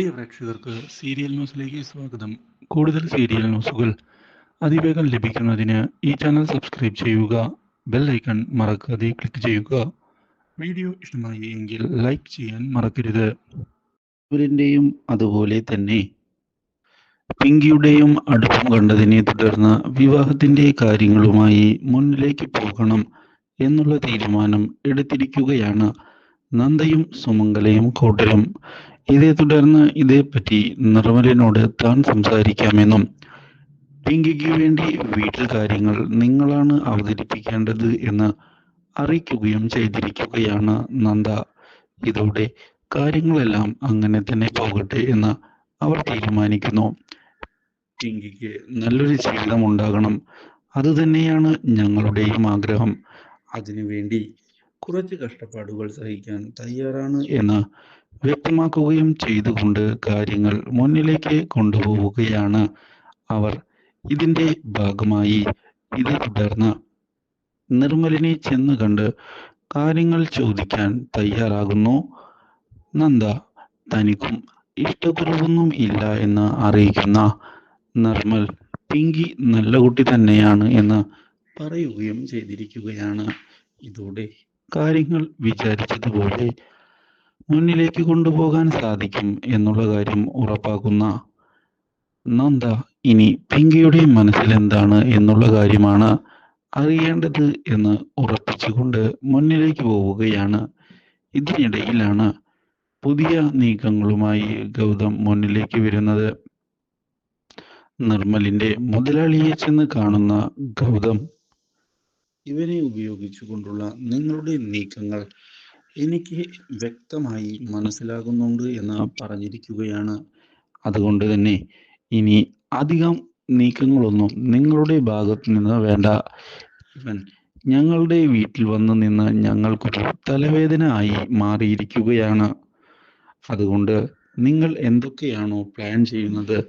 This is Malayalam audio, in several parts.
പ്രിയ പ്രേക്ഷകർക്ക് സീരിയൽ ന്യൂസിലേക്ക് സ്വാഗതം. കൂടുതൽ സീരിയൽ ന്യൂസുകൾ അതിവേഗം ലഭിക്കുന്നതിന് ഈ ചാനൽ സബ്സ്ക്രൈബ് ചെയ്യുക ബെൽ ഐക്കൺ മറക്കാതെ ക്ലിക്ക് ചെയ്യുക. വീഡിയോ ഇഷ്ടമായി എങ്കിൽ ലൈക്ക് ചെയ്യാൻ മറക്കരുത്. ഇവരിന്റെയും അതുപോലെ തന്നെ പിങ്കിയുടെയും അടുപ്പം കണ്ടതിനെ തുടർന്ന് വിവാഹത്തിന്റെ കാര്യങ്ങളുമായി മുന്നിലേക്ക് പോകണം എന്നുള്ള തീരുമാനം എടുത്തിരിക്കുകയാണ് നന്ദയും സുമംഗലയും കൂട്ടരും ഇതേ തുടർന്ന് ഇതേപ്പറ്റി നിർമ്മലിനോട് താൻ സംസാരിക്കാമെന്നും പിങ്കിക്ക് വേണ്ടി വീട്ടിൽ കാര്യങ്ങൾ നിങ്ങളാണ് അവതരിപ്പിക്കേണ്ടത് എന്ന് അറിയിക്കുകയും ചെയ്തിരിക്കുകയാണ് നന്ദ. ഇതോടെ കാര്യങ്ങളെല്ലാം അങ്ങനെ തന്നെ പോകട്ടെ എന്ന് അവർ തീരുമാനിക്കുന്നു. പിങ്കിക്ക് നല്ലൊരു ജീവിതം ഉണ്ടാകണം. അത് തന്നെയാണ് ഞങ്ങളുടെയും ആഗ്രഹം. അതിനുവേണ്ടി കുറച്ച് കഷ്ടപ്പാടുകൾ സഹിക്കാൻ തയ്യാറാണ് എന്ന് വ്യക്തമാക്കുകയും ചെയ്തുകൊണ്ട് കാര്യങ്ങൾ മുന്നിലേക്ക് കൊണ്ടുപോവുകയാണ്. അവർ ഇതിന്റെ ഭാഗമായി ഇതേ തുടർന്ന് നിർമ്മലിനെ ചെന്ന് കണ്ട് കാര്യങ്ങൾ ചോദിക്കാൻ തയ്യാറാകുന്നു. നന്ദ തനിക്കും ഇഷ്ടക്കുറവൊന്നും ഇല്ല എന്ന് അറിയിക്കുന്ന നിർമ്മൽ പിങ്കി നല്ല കുട്ടി തന്നെയാണ് എന്ന് പറയുകയും ചെയ്തിരിക്കുകയാണ്. ഇതോടെ കാര്യങ്ങൾ വിചാരിച്ചതുപോലെ മുന്നിലേക്ക് കൊണ്ടുപോകാൻ സാധിക്കും എന്നുള്ള കാര്യം ഉറപ്പാക്കുന്ന നന്ദ ഇനി പിങ്കിയുടെ മനസ്സിൽ എന്താണ് എന്നുള്ള കാര്യമാണ് അറിയേണ്ടത് എന്ന് ഉറപ്പിച്ചുകൊണ്ട് മുന്നിലേക്ക് പോവുകയാണ്. ഇതിനിടയിലാണ് പുതിയ നീക്കങ്ങളുമായി ഗൗതം മുന്നിലേക്ക് വരുന്നത്. നിർമ്മലിന്റെ മുതലാളിയെ ചെന്ന് കാണുന്ന ഗൗതം ഇവനെ ഉപയോഗിച്ചുകൊണ്ടുള്ള നിങ്ങളുടെ നീക്കങ്ങൾ എനിക്ക് വ്യക്തമായി മനസ്സിലാകുന്നുണ്ട് എന്ന് പറഞ്ഞിരിക്കുകയാണ്. അതുകൊണ്ട് തന്നെ ഇനി അധികം നീക്കങ്ങളൊന്നും നിങ്ങളുടെ ഭാഗത്ത് നിന്ന് വേണ്ട. ഇവൻ ഞങ്ങളുടെ വീട്ടിൽ വന്ന് നിന്ന് ഞങ്ങൾക്കൊരു തലവേദന ആയി മാറിയിരിക്കുകയാണ്. അതുകൊണ്ട് നിങ്ങൾ എന്തൊക്കെയാണോ പ്ലാൻ ചെയ്യുന്നത്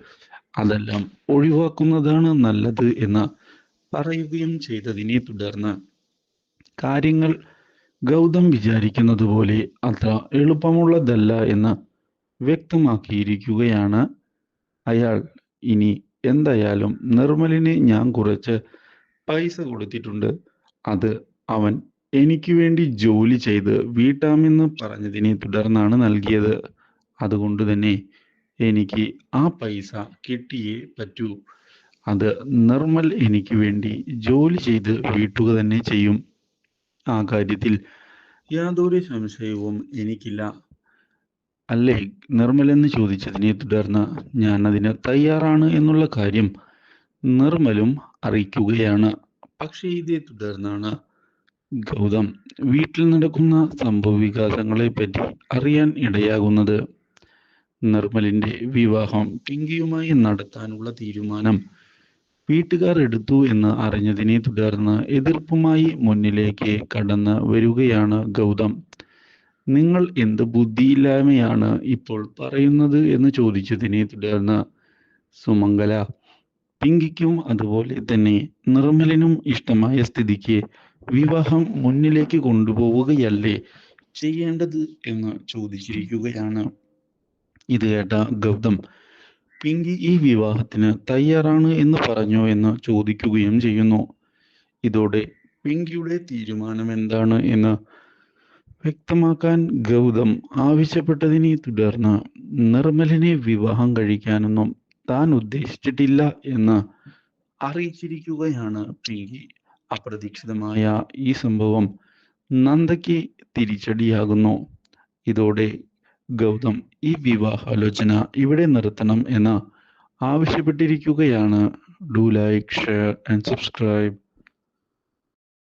അതെല്ലാം ഒഴിവാക്കുന്നതാണ് നല്ലത് എന്ന് പറയുകയും ചെയ്തതിനെ തുടർന്ന് കാര്യങ്ങൾ ഗൗതം വിചാരിക്കുന്നത് പോലെ അത്ര എളുപ്പമുള്ളതല്ല എന്ന് വ്യക്തമാക്കിയിരിക്കുകയാണ് അയാൾ. ഇനി എന്തായാലും നിർമ്മലിന് ഞാൻ കുറച്ച് പൈസ കൊടുത്തിട്ടുണ്ട്. അത് അവൻ എനിക്ക് വേണ്ടി ജോലി ചെയ്ത് വീട്ടാമെന്ന് പറഞ്ഞതിനെ തുടർന്നാണ് നൽകിയത്. അതുകൊണ്ട് തന്നെ എനിക്ക് ആ പൈസ കിട്ടിയേ പറ്റൂ. അത് നിർമ്മൽ എനിക്ക് വേണ്ടി ജോലി ചെയ്ത് വീട്ടുക തന്നെ ചെയ്യും. ആ കാര്യത്തിൽ യാതൊരു സംശയവും എനിക്കില്ല. അല്ലേ? നിർമ്മൽ എന്ന് ചോദിച്ചതിനെ തുടർന്ന് ഞാൻ അതിന് തയ്യാറാണ് എന്നുള്ള കാര്യം നിർമ്മലും അറിയിക്കുകയാണ്. പക്ഷേ ഇതേ തുടർന്നാണ് ഗൗതം വീട്ടിൽ നടക്കുന്ന സംഭവ വികാസങ്ങളെ പറ്റി അറിയാൻ ഇടയാകുന്നത്. നിർമ്മലിന്റെ വിവാഹം പിങ്കിയുമായി നടത്താനുള്ള തീരുമാനം വീട്ടുകാർ എടുത്തു എന്ന് അറിഞ്ഞതിനെ തുടർന്ന് എതിർപ്പുമായി മുന്നിലേക്ക് കടന്ന് വരികയാണ് ഗൗതം. നിങ്ങൾ എന്ത് ബുദ്ധിയില്ലായ്മയാണ് ഇപ്പോൾ പറയുന്നത്? എന്ന് ചോദിച്ചതിനെ തുടർന്ന് സുമംഗല പിങ്കിക്കും അതുപോലെ തന്നെ നിർമ്മലിനും ഇഷ്ടമായ സ്ഥിതിക്ക് വിവാഹം മുന്നിലേക്ക് കൊണ്ടുപോവുകയല്ലേ ചെയ്യേണ്ടത്? എന്ന് ചോദിച്ചിരിക്കുകയാണ്. ഇത് കേട്ട ഗൗതം പിങ്കി ഈ വിവാഹത്തിന് തയ്യാറാണ് എന്ന് പറഞ്ഞോ എന്ന് ചോദിക്കുകയും ചെയ്യുന്നു. ഇതോടെ പിങ്കിയുടെ തീരുമാനം എന്താണ് എന്ന് വ്യക്തമാക്കാൻ ഗൗതം ആവശ്യപ്പെട്ടതിനെ തുടർന്ന് നിർമ്മലിനെ വിവാഹം കഴിക്കാനൊന്നും താൻ ഉദ്ദേശിച്ചിട്ടില്ല എന്ന് അറിയിച്ചിരിക്കുകയാണ് പിങ്കി. അപ്രതീക്ഷിതമായ ഈ സംഭവം നന്ദയ്ക്ക് തിരിച്ചടിയാകുന്നു. ഇതോടെ ഗൗതം ഈ വിവാഹാലോചന ഇവിടെ നിർത്തണം എന്ന് ആവശ്യപ്പെട്ടിരിക്കുകയാണ്. Do like share and subscribe